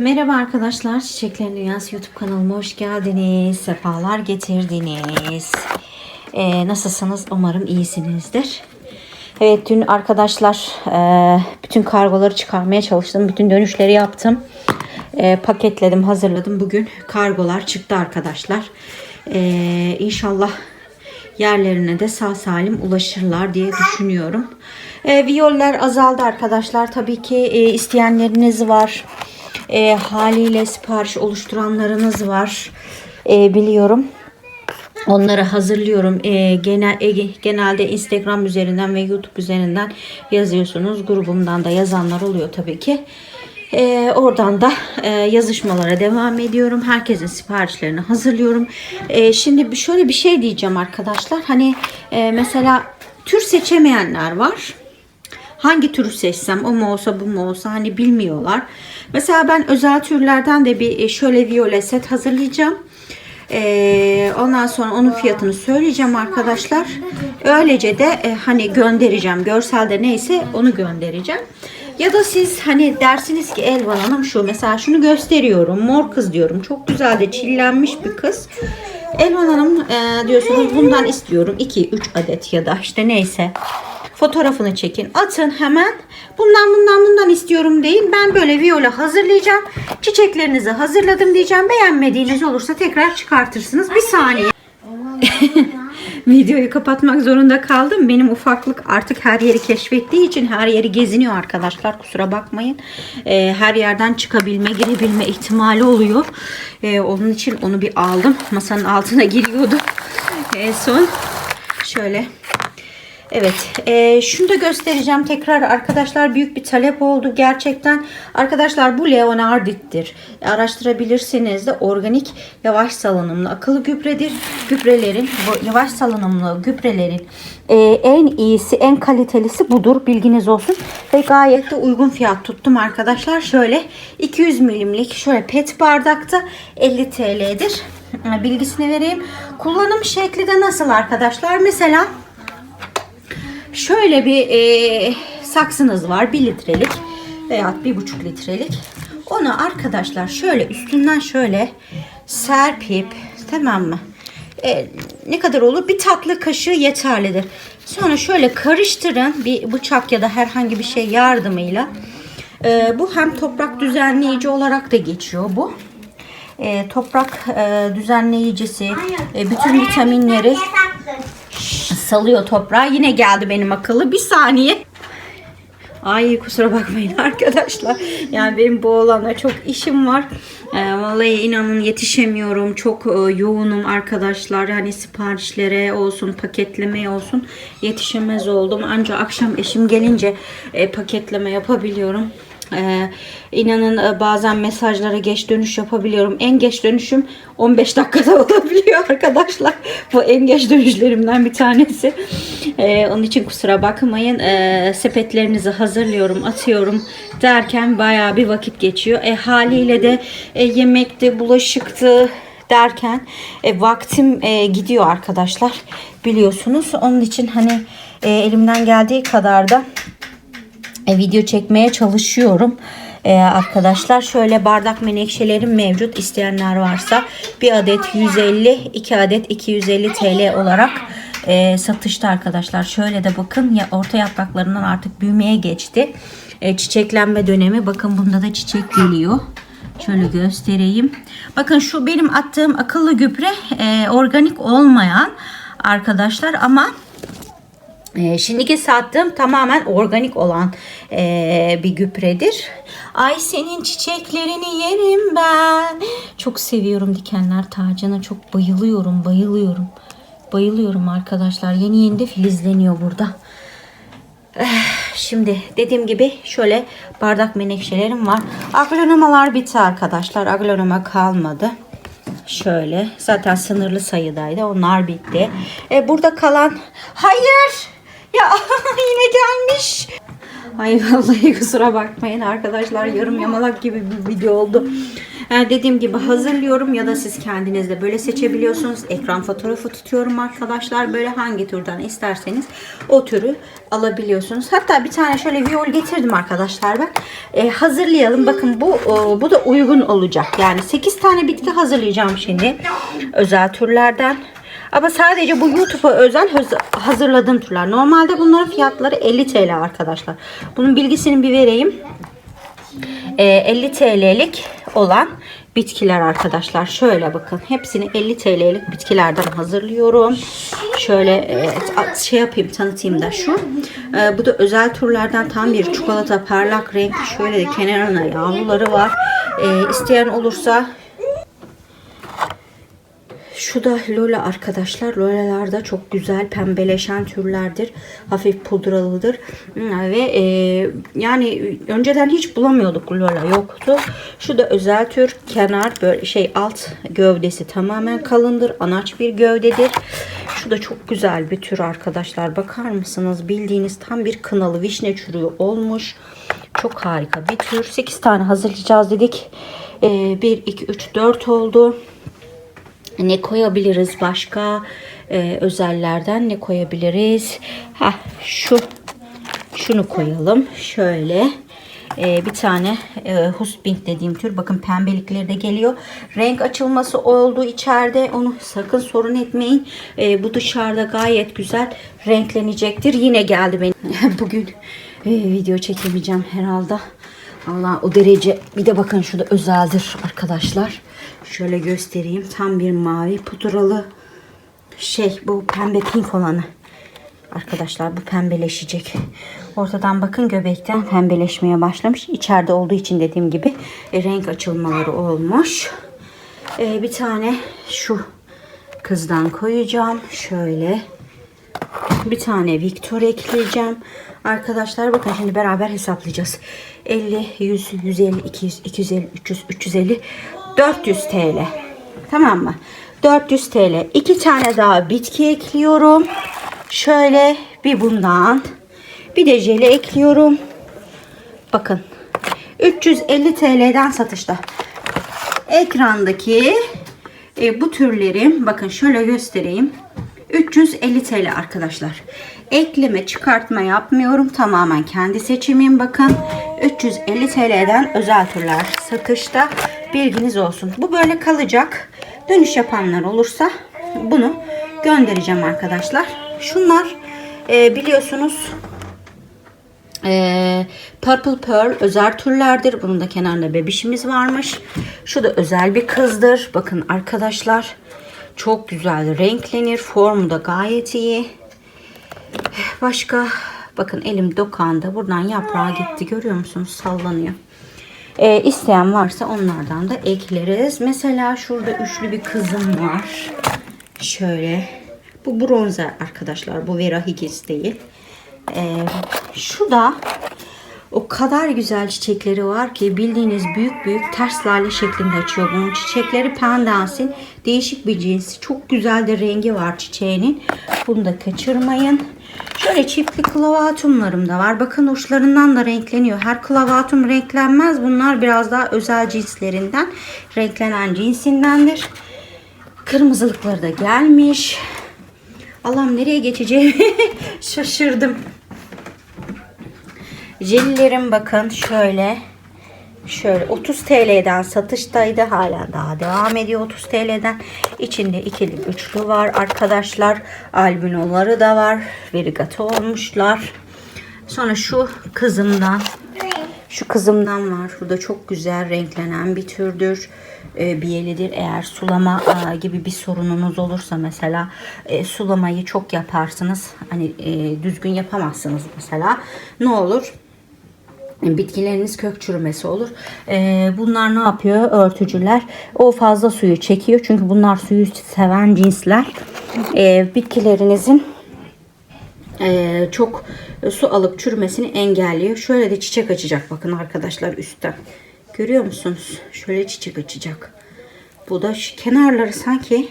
Merhaba arkadaşlar. Çiçeklerin Dünyası YouTube kanalıma hoş geldiniz. Sefalar getirdiniz. Ee, nasılsınız? Umarım iyisinizdir. Evet dün arkadaşlar e, bütün kargoları çıkarmaya çalıştım. Bütün dönüşleri yaptım. E, paketledim, hazırladım. Bugün kargolar çıktı arkadaşlar. E, inşallah yerlerine de sağ salim ulaşırlar diye düşünüyorum. E, viyoller azaldı arkadaşlar. Tabii ki e, isteyenleriniz var. E, haliyle sipariş oluşturanlarınız var. E, biliyorum. Onları hazırlıyorum. E, genel e, genelde Instagram üzerinden ve YouTube üzerinden yazıyorsunuz. Grubumdan da yazanlar oluyor tabii ki. E, oradan da e, yazışmalara devam ediyorum. Herkesin siparişlerini hazırlıyorum. E, şimdi şöyle bir şey diyeceğim arkadaşlar. Hani e, mesela tür seçemeyenler var hangi türü seçsem o mu olsa bu mu olsa hani bilmiyorlar. Mesela ben özel türlerden de bir e, şöyle viyole set hazırlayacağım. Ee, ondan sonra onun fiyatını söyleyeceğim arkadaşlar. Öylece de e, hani göndereceğim. Görselde neyse onu göndereceğim. Ya da siz hani dersiniz ki Elvan Hanım şu mesela şunu gösteriyorum. Mor kız diyorum. Çok güzel de çillenmiş bir kız. Elvan Hanım e, diyorsunuz bundan istiyorum 2-3 adet ya da işte neyse. Fotoğrafını çekin. Atın hemen. Bundan bundan bundan istiyorum deyin. Ben böyle viola hazırlayacağım. Çiçeklerinizi hazırladım diyeceğim. Beğenmediğiniz olursa tekrar çıkartırsınız. Bir saniye. Videoyu kapatmak zorunda kaldım. Benim ufaklık artık her yeri keşfettiği için her yeri geziniyor arkadaşlar. Kusura bakmayın. Ee, her yerden çıkabilme, girebilme ihtimali oluyor. Ee, onun için onu bir aldım. Masanın altına giriyordu. En son şöyle Evet, e, şunu da göstereceğim tekrar arkadaşlar büyük bir talep oldu gerçekten. Arkadaşlar bu Leonardit'tir. Araştırabilirsiniz de organik yavaş salınımlı akıllı gübredir. Gübrelerin, yavaş salınımlı gübrelerin e, en iyisi, en kalitelisi budur. Bilginiz olsun. Ve gayet de uygun fiyat tuttum arkadaşlar. Şöyle 200 milimlik şöyle pet bardakta 50 TL'dir. Bilgisini vereyim. Kullanım şekli de nasıl arkadaşlar? Mesela Şöyle bir e, saksınız var 1 litrelik veya 1,5 litrelik. Onu arkadaşlar şöyle üstünden şöyle serpip tamam mı? E, ne kadar olur? Bir tatlı kaşığı yeterlidir. Sonra şöyle karıştırın bir bıçak ya da herhangi bir şey yardımıyla. E, bu hem toprak düzenleyici olarak da geçiyor bu. E, toprak e, düzenleyicisi, e, bütün vitaminleri salıyor toprağa. Yine geldi benim akıllı. Bir saniye. Ay kusura bakmayın arkadaşlar. Yani benim bu oğlanla çok işim var. Ee, vallahi inanın yetişemiyorum. Çok e, yoğunum arkadaşlar. Hani siparişlere olsun, paketlemeye olsun yetişemez oldum. Ancak akşam eşim gelince e, paketleme yapabiliyorum. Ee, inanın e, bazen mesajlara geç dönüş yapabiliyorum. En geç dönüşüm 15 dakikada olabiliyor arkadaşlar. Bu en geç dönüşlerimden bir tanesi. Ee, onun için kusura bakmayın. Ee, sepetlerinizi hazırlıyorum, atıyorum derken bayağı bir vakit geçiyor. E, haliyle de e, yemekti, bulaşıktı derken e, vaktim e, gidiyor arkadaşlar. Biliyorsunuz. Onun için hani e, elimden geldiği kadar da e, video çekmeye çalışıyorum. E, arkadaşlar şöyle bardak menekşelerim mevcut. İsteyenler varsa bir adet 150, iki adet 250 TL olarak e, satışta arkadaşlar. Şöyle de bakın ya orta yapraklarından artık büyümeye geçti. E, çiçeklenme dönemi. Bakın bunda da çiçek geliyor. Şöyle göstereyim. Bakın şu benim attığım akıllı gübre e, organik olmayan arkadaşlar ama e, şimdiki sattığım tamamen organik olan e, bir gübredir. Ay senin çiçeklerini yerim ben. Çok seviyorum dikenler tacına. Çok bayılıyorum, bayılıyorum. Bayılıyorum arkadaşlar. Yeni yeni de filizleniyor burada. Şimdi dediğim gibi şöyle bardak menekşelerim var. Aglonomalar bitti arkadaşlar. Aglonoma kalmadı. Şöyle zaten sınırlı sayıdaydı. Onlar bitti. E, burada kalan hayır ya yine gelmiş. Ay vallahi kusura bakmayın arkadaşlar yarım yamalak gibi bir video oldu. Ee, dediğim gibi hazırlıyorum ya da siz kendiniz de böyle seçebiliyorsunuz. Ekran fotoğrafı tutuyorum arkadaşlar. Böyle hangi türden isterseniz o türü alabiliyorsunuz. Hatta bir tane şöyle viyol getirdim arkadaşlar ben. Ee, hazırlayalım. Bakın bu o, bu da uygun olacak. Yani 8 tane bitki hazırlayacağım şimdi. Özel türlerden. Ama sadece bu YouTube'a özel haz- hazırladığım türler. Normalde bunların fiyatları 50 TL arkadaşlar. Bunun bilgisini bir vereyim. Ee, 50 TL'lik olan bitkiler arkadaşlar. Şöyle bakın. Hepsini 50 TL'lik bitkilerden hazırlıyorum. Şöyle e, şey yapayım tanıtayım da şu. Ee, bu da özel türlerden tam bir çikolata parlak renk. Şöyle de kenarına yağlıları var. Ee, isteyen olursa şu da Lola arkadaşlar. Lolalar da çok güzel pembeleşen türlerdir. Hafif pudralıdır. Hmm, Ve e, yani önceden hiç bulamıyorduk Lola yoktu. Şu da özel tür. Kenar böyle şey alt gövdesi tamamen kalındır. Anaç bir gövdedir. Şu da çok güzel bir tür arkadaşlar. Bakar mısınız? Bildiğiniz tam bir kınalı vişne çürüğü olmuş. Çok harika bir tür. 8 tane hazırlayacağız dedik. E, 1, 2, 3, 4 oldu. Ne koyabiliriz başka Ee, özellerden ne koyabiliriz? Ha şu şunu koyalım. Şöyle Ee, bir tane e, husbink dediğim tür. Bakın pembelikleri de geliyor. Renk açılması oldu içeride. Onu sakın sorun etmeyin. Ee, bu dışarıda gayet güzel renklenecektir. Yine geldi benim. Bugün e, video çekemeyeceğim herhalde. Allah o derece. Bir de bakın şurada özeldir arkadaşlar. Şöyle göstereyim. Tam bir mavi pudralı şey bu pembe pink olanı. Arkadaşlar bu pembeleşecek. Ortadan bakın göbekten pembeleşmeye başlamış. İçeride olduğu için dediğim gibi e, renk açılmaları olmuş. E, bir tane şu kızdan koyacağım. Şöyle bir tane Victor ekleyeceğim. Arkadaşlar bakın şimdi beraber hesaplayacağız. 50, 100, 150, 200, 250, 300, 350, 400 TL. Tamam mı? 400 TL. İki tane daha bitki ekliyorum. Şöyle bir bundan. Bir de jeli ekliyorum. Bakın. 350 TL'den satışta. Ekrandaki e, bu türlerin bakın şöyle göstereyim. 350 TL arkadaşlar. Ekleme çıkartma yapmıyorum. Tamamen kendi seçimim bakın. 350 TL'den özel türler satışta. Bilginiz olsun. Bu böyle kalacak. Dönüş yapanlar olursa bunu göndereceğim arkadaşlar. Şunlar e, biliyorsunuz ee, Purple Pearl özel türlerdir. Bunun da kenarında bebişimiz varmış. Şu da özel bir kızdır. Bakın arkadaşlar. Çok güzel renklenir. Formu da gayet iyi. Başka bakın elim dokandı. Buradan yaprağı gitti. Görüyor musunuz? Sallanıyor. Ee, isteyen varsa onlardan da ekleriz. Mesela şurada üçlü bir kızım var. Şöyle. Bu bronzer arkadaşlar. Bu Vera Higgins değil. Ee, şu da o kadar güzel çiçekleri var ki bildiğiniz büyük büyük ters lale şeklinde açıyor. Bunun çiçekleri pendansin. Değişik bir cinsi. Çok güzel de rengi var çiçeğinin. Bunu da kaçırmayın. Şöyle çiftli klavatumlarım da var. Bakın uçlarından da renkleniyor. Her klavatum renklenmez. Bunlar biraz daha özel cinslerinden. Renklenen cinsindendir. Kırmızılıkları da gelmiş. Allah'ım nereye geçeceğimi şaşırdım. Jellerim bakın şöyle. Şöyle 30 TL'den satıştaydı. Hala daha devam ediyor 30 TL'den. İçinde ikili üçlü var arkadaşlar. Albinoları da var. Verigato olmuşlar. Sonra şu kızımdan şu kızımdan var. Bu da çok güzel renklenen bir türdür. E, biyelidir. Eğer sulama e, gibi bir sorununuz olursa mesela e, sulamayı çok yaparsınız. Hani e, düzgün yapamazsınız mesela. Ne olur? Bitkileriniz kök çürümesi olur. Ee, bunlar ne yapıyor örtücüler? O fazla suyu çekiyor. Çünkü bunlar suyu seven cinsler. Ee, bitkilerinizin e, çok su alıp çürümesini engelliyor. Şöyle de çiçek açacak bakın arkadaşlar üstten. Görüyor musunuz? Şöyle çiçek açacak. Bu da şu kenarları sanki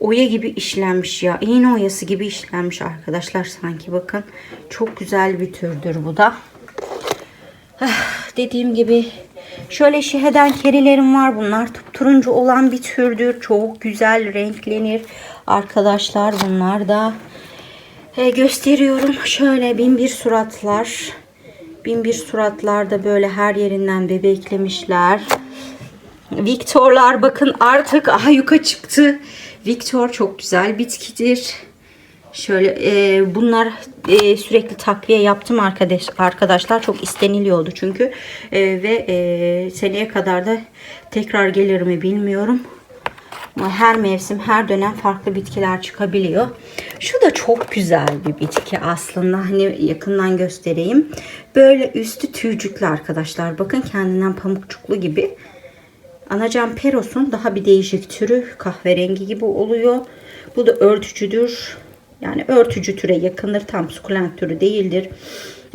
oya gibi işlenmiş ya. İğne oyası gibi işlenmiş arkadaşlar sanki bakın. Çok güzel bir türdür bu da. Ah, Dediğim gibi Şöyle şiheden kerilerim var. Bunlar turuncu olan bir türdür. Çok güzel renklenir. Arkadaşlar bunlar da e, gösteriyorum. Şöyle bin bir suratlar. Bin bir suratlarda böyle her yerinden bebeklemişler. Viktorlar bakın artık aha yuka çıktı. Viktor çok güzel bitkidir. Şöyle e, bunlar e, sürekli takviye yaptım arkadaş arkadaşlar çok isteniliyordu çünkü E, ve e, seneye kadar da tekrar gelir mi bilmiyorum. Ama her mevsim her dönem farklı bitkiler çıkabiliyor. Şu da çok güzel bir bitki aslında. Hani yakından göstereyim. Böyle üstü tüycüklü arkadaşlar. Bakın kendinden pamukçuklu gibi. Anacan Peros'un daha bir değişik türü kahverengi gibi oluyor. Bu da örtücüdür. Yani örtücü türe yakındır. Tam sukulent türü değildir.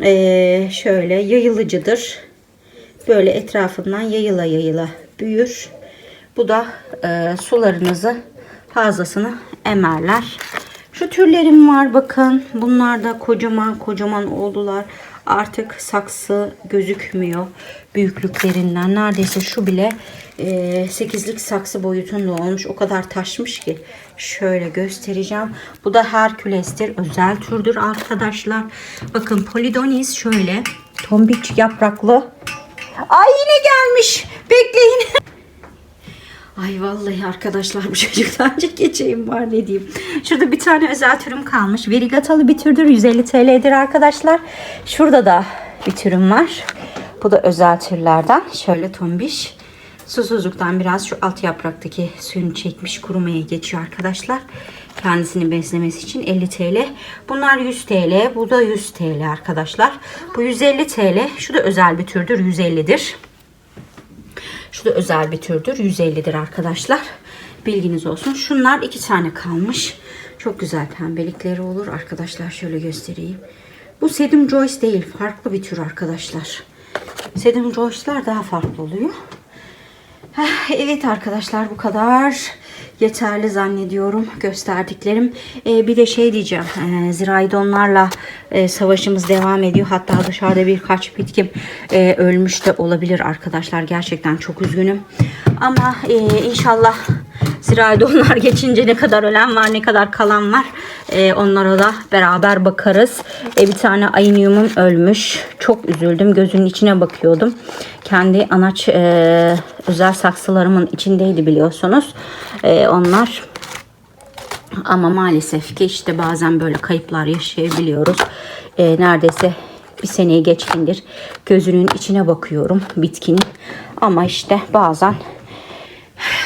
Ee, şöyle yayılıcıdır. Böyle etrafından yayıla yayıla büyür. Bu da e, sularınızı fazlasını emerler. Şu türlerim var bakın. Bunlar da kocaman kocaman oldular. Artık saksı gözükmüyor büyüklüklerinden. Neredeyse şu bile e, 8'lik saksı boyutunda olmuş. O kadar taşmış ki. Şöyle göstereceğim. Bu da Herküles'tir. Özel türdür arkadaşlar. Bakın Polidonis şöyle. Tombik yapraklı. Ay yine gelmiş. Bekleyin. Ay vallahi arkadaşlar bu çocuktan önce geçeyim var ne diyeyim. Şurada bir tane özel türüm kalmış. Verigatalı bir türdür. 150 TL'dir arkadaşlar. Şurada da bir türüm var. Bu da özel türlerden. Şöyle tombiş. Susuzluktan biraz şu alt yapraktaki suyunu çekmiş kurumaya geçiyor arkadaşlar. Kendisini beslemesi için 50 TL. Bunlar 100 TL. Bu da 100 TL arkadaşlar. Bu 150 TL. Şu da özel bir türdür. 150'dir. Şu da özel bir türdür. 150'dir arkadaşlar. Bilginiz olsun. Şunlar iki tane kalmış. Çok güzel pembelikleri olur. Arkadaşlar şöyle göstereyim. Bu Sedum Joyce değil. Farklı bir tür arkadaşlar. Sedum Joyce'lar daha farklı oluyor. Evet arkadaşlar bu kadar yeterli zannediyorum gösterdiklerim. Ee, bir de şey diyeceğim. E, ziraydonlarla e, savaşımız devam ediyor. Hatta dışarıda birkaç bitkim e, ölmüş de olabilir arkadaşlar. Gerçekten çok üzgünüm. Ama e, inşallah ziraydonlar geçince ne kadar ölen var ne kadar kalan var. E, onlara da beraber bakarız. E, bir tane ayiniumum ölmüş. Çok üzüldüm. Gözünün içine bakıyordum. Kendi anaç e, özel saksılarımın içindeydi biliyorsunuz. E, onlar ama maalesef ki işte bazen böyle kayıplar yaşayabiliyoruz. E, neredeyse bir seneyi geçkindir gözünün içine bakıyorum bitkinin. Ama işte bazen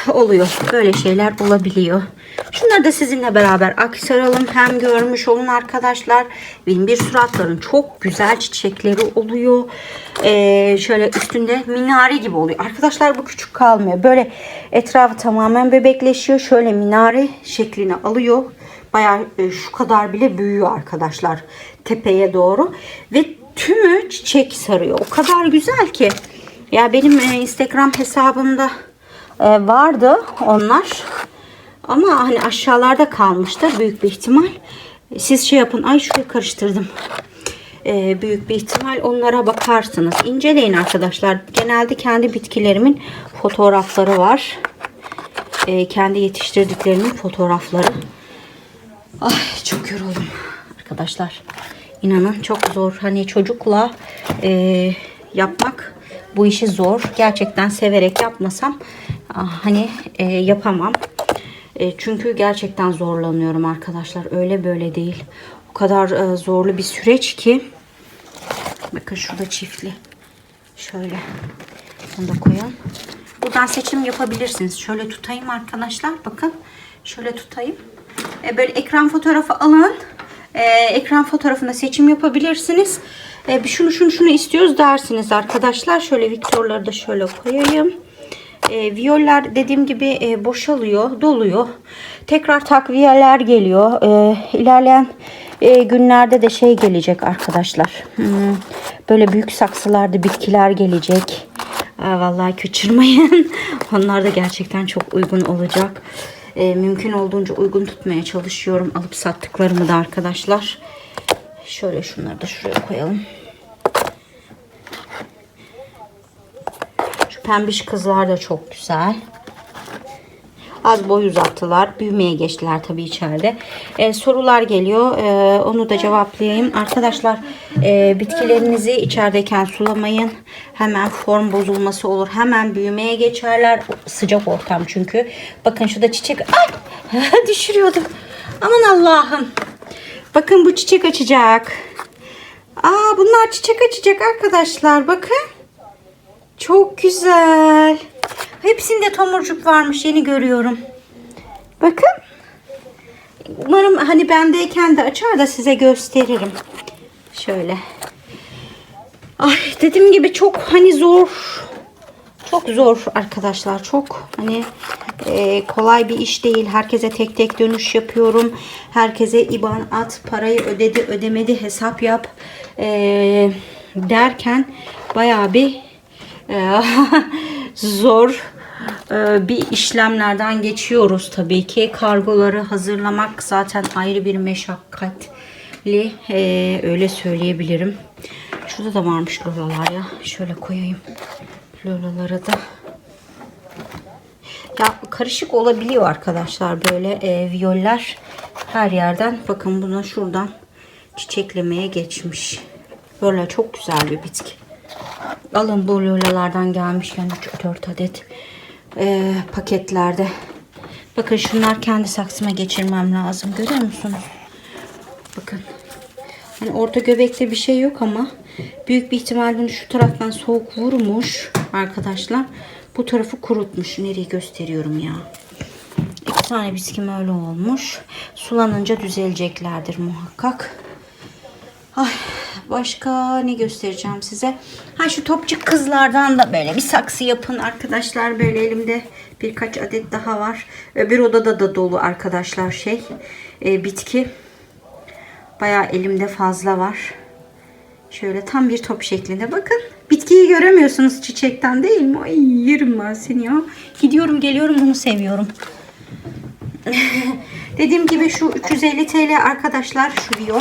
oluyor. Böyle şeyler olabiliyor. Şunları da sizinle beraber aktaralım. Hem görmüş olun arkadaşlar. Bin bir suratların çok güzel çiçekleri oluyor. Ee, şöyle üstünde minare gibi oluyor. Arkadaşlar bu küçük kalmıyor. Böyle etrafı tamamen bebekleşiyor. Şöyle minare şeklini alıyor. Bayağı e, şu kadar bile büyüyor arkadaşlar. Tepeye doğru. Ve tümü çiçek sarıyor. O kadar güzel ki. Ya benim e, Instagram hesabımda e, vardı onlar. Ama hani aşağılarda kalmıştı büyük bir ihtimal. Siz şey yapın. Ay şurayı karıştırdım. E, büyük bir ihtimal onlara bakarsınız. İnceleyin arkadaşlar. Genelde kendi bitkilerimin fotoğrafları var. E, kendi yetiştirdiklerimin fotoğrafları. Ay çok yoruldum arkadaşlar. İnanın çok zor. Hani çocukla e, yapmak bu işi zor. Gerçekten severek yapmasam hani e, yapamam. E, çünkü gerçekten zorlanıyorum arkadaşlar. Öyle böyle değil. O kadar e, zorlu bir süreç ki. Bakın şurada çiftli. Şöyle. Bunu da koyalım. Buradan seçim yapabilirsiniz. Şöyle tutayım arkadaşlar. Bakın. Şöyle tutayım. E, böyle ekran fotoğrafı alın. E, ekran fotoğrafında seçim yapabilirsiniz. E, şunu şunu şunu istiyoruz dersiniz arkadaşlar. Şöyle Victor'ları da şöyle koyayım. E, viyoller dediğim gibi e, boşalıyor, doluyor. Tekrar takviyeler geliyor. E, ilerleyen e, günlerde de şey gelecek arkadaşlar. Hmm, böyle büyük saksılarda bitkiler gelecek. Aa, vallahi kaçırmayın. Onlar da gerçekten çok uygun olacak. E, mümkün olduğunca uygun tutmaya çalışıyorum. Alıp sattıklarımı da arkadaşlar. Şöyle şunları da şuraya koyalım. Pembiş kızlar da çok güzel. Az boy uzattılar. Büyümeye geçtiler tabii içeride. Ee, sorular geliyor. Ee, onu da cevaplayayım. Arkadaşlar e, bitkilerinizi içerideyken sulamayın. Hemen form bozulması olur. Hemen büyümeye geçerler. Sıcak ortam çünkü. Bakın şurada çiçek. Ay! Düşürüyordum. Aman Allah'ım. Bakın bu çiçek açacak. Aa bunlar çiçek açacak arkadaşlar. Bakın. Çok güzel. Hepsinde tomurcuk varmış. Yeni görüyorum. Bakın. Umarım hani bendeyken de açar da size gösteririm. Şöyle. Ay dediğim gibi çok hani zor. Çok zor arkadaşlar. Çok hani e, kolay bir iş değil. Herkese tek tek dönüş yapıyorum. Herkese IBAN at. Parayı ödedi ödemedi hesap yap. E, derken bayağı bir zor e, bir işlemlerden geçiyoruz tabii ki. Kargoları hazırlamak zaten ayrı bir meşakkatli. e, öyle söyleyebilirim. Şurada da varmış lolalar ya. Şöyle koyayım. Lolaları da. Ya karışık olabiliyor arkadaşlar böyle e, viyoller her yerden. Bakın buna şuradan çiçeklemeye geçmiş. Böyle çok güzel bir bitki. Alın bu lolalardan gelmiş yani 4 adet e, paketlerde. Bakın şunlar kendi saksıma geçirmem lazım. Görüyor musunuz? Bakın. Hani orta göbekte bir şey yok ama büyük bir ihtimal bunu şu taraftan soğuk vurmuş arkadaşlar. Bu tarafı kurutmuş. Nereyi gösteriyorum ya. İki tane biskim öyle olmuş. Sulanınca düzeleceklerdir muhakkak. Ay, başka ne göstereceğim size? Ha şu topçuk kızlardan da böyle bir saksı yapın arkadaşlar. Böyle elimde birkaç adet daha var. Öbür odada da dolu arkadaşlar şey e, bitki. Bayağı elimde fazla var. Şöyle tam bir top şeklinde. Bakın bitkiyi göremiyorsunuz çiçekten değil mi? Ay yerim ben seni ya. Gidiyorum geliyorum bunu seviyorum. Dediğim gibi şu 350 TL arkadaşlar şu viyol.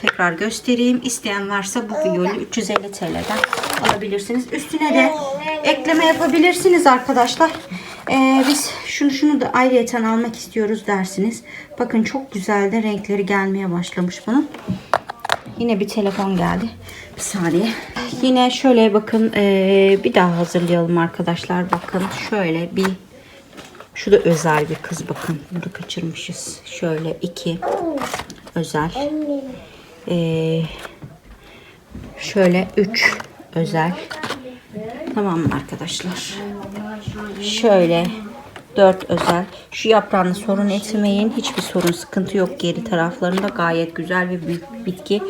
Tekrar göstereyim. İsteyen varsa bu viyolü 350 TL'den alabilirsiniz. Üstüne de ekleme yapabilirsiniz arkadaşlar. Ee, biz şunu şunu da ayrıyeten almak istiyoruz dersiniz. Bakın çok güzel de renkleri gelmeye başlamış bunun. Yine bir telefon geldi. Bir saniye. Yine şöyle bakın ee, bir daha hazırlayalım arkadaşlar. Bakın şöyle bir şu da özel bir kız bakın. Bunu kaçırmışız. Şöyle iki özel. Ee, şöyle üç özel. Tamam mı arkadaşlar? Şöyle dört özel. Şu yaprağını sorun etmeyin. Hiçbir sorun sıkıntı yok. Geri taraflarında gayet güzel bir büyük bitki.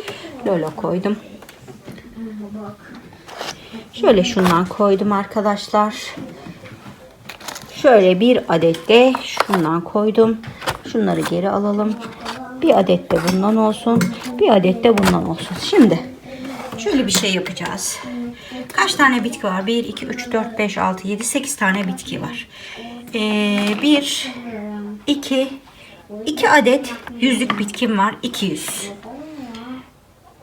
Lola koydum. Şöyle şundan koydum arkadaşlar. Şöyle bir adet de şundan koydum. Şunları geri alalım. Bir adet de bundan olsun. Bir adet de bundan olsun. Şimdi şöyle bir şey yapacağız. Kaç tane bitki var? 1, 2, 3, 4, 5, 6, 7, 8 tane bitki var. Ee, 1, 2, 2 adet yüzlük bitkim var. 200.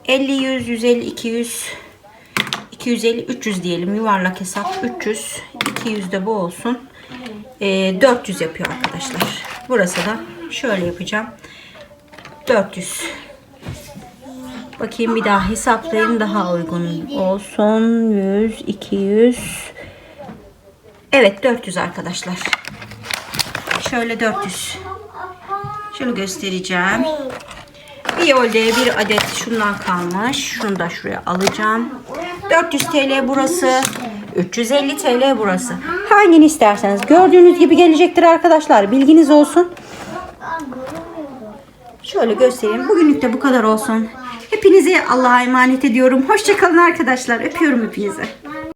50, 100, 150, 200, 250, 300 diyelim. Yuvarlak hesap 300. 200 de bu olsun. Ee, 400 yapıyor arkadaşlar. Burası da şöyle yapacağım. 400. Bakayım bir daha hesaplayayım daha uygun olsun. 100, 200. Evet 400 arkadaşlar. Şöyle 400. Şunu göstereceğim. Bir yolde bir adet şundan kalmış. Şunu da şuraya alacağım. 400 TL burası. 350 TL burası. Hangini isterseniz. Gördüğünüz gibi gelecektir arkadaşlar. Bilginiz olsun. Şöyle göstereyim. Bugünlük de bu kadar olsun. Hepinizi Allah'a emanet ediyorum. Hoşçakalın arkadaşlar. Öpüyorum hepinizi.